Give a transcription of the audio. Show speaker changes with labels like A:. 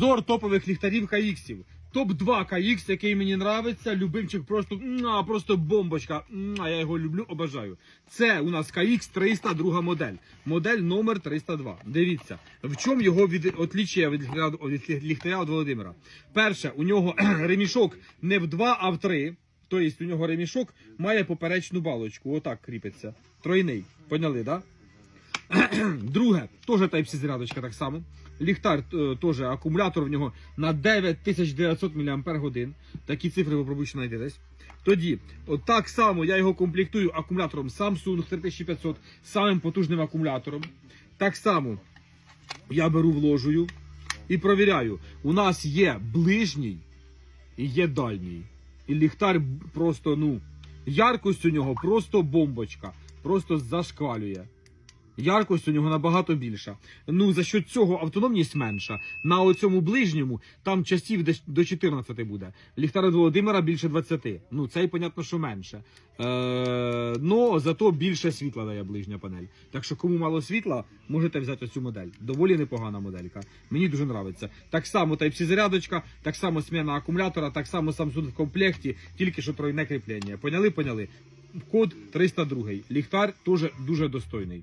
A: Зор топових ліхтарів KX. Топ-2 KX, який мені нравиться, любимчик просто, просто бомбочка. Я його люблю, обожаю. Це у нас KX 302 модель. Модель номер 302. Дивіться, в чому його від отлічує від ліхтаря від Володимира. Перше, у нього ремішок не в 2, а в 3. Тобто у нього ремішок має поперечну балочку. Отак кріпиться. Тройний. Поняли, так? Да? Друге, теж Type-C зарядочка так само. Ліхтар е, теж акумулятор в нього на 9900 мАч. Такі цифри ви пробуйте знайдетесь. Тоді, от так само я його комплектую акумулятором Samsung 3500, самим потужним акумулятором. Так само я беру вложую і провіряю. У нас є ближній і є дальній. І ліхтар просто, ну, яркость у нього просто бомбочка. Просто зашквалює. Яркость у нього набагато більша. Ну, за що цього автономність менша. На оцьому ближньому там часів десь до 14 буде. Ліхтар від Володимира більше 20. Ну, цей, понятно, що менше. Е, но зато більше світла дає ближня панель. Так що, кому мало світла, можете взяти цю модель. Доволі непогана моделька. Мені дуже подобається. Так само Type-C зарядочка, так само сміна акумулятора, так само Samsung в комплекті, тільки що тройне кріплення. Поняли, поняли? Код 302. Ліхтар теж дуже достойний.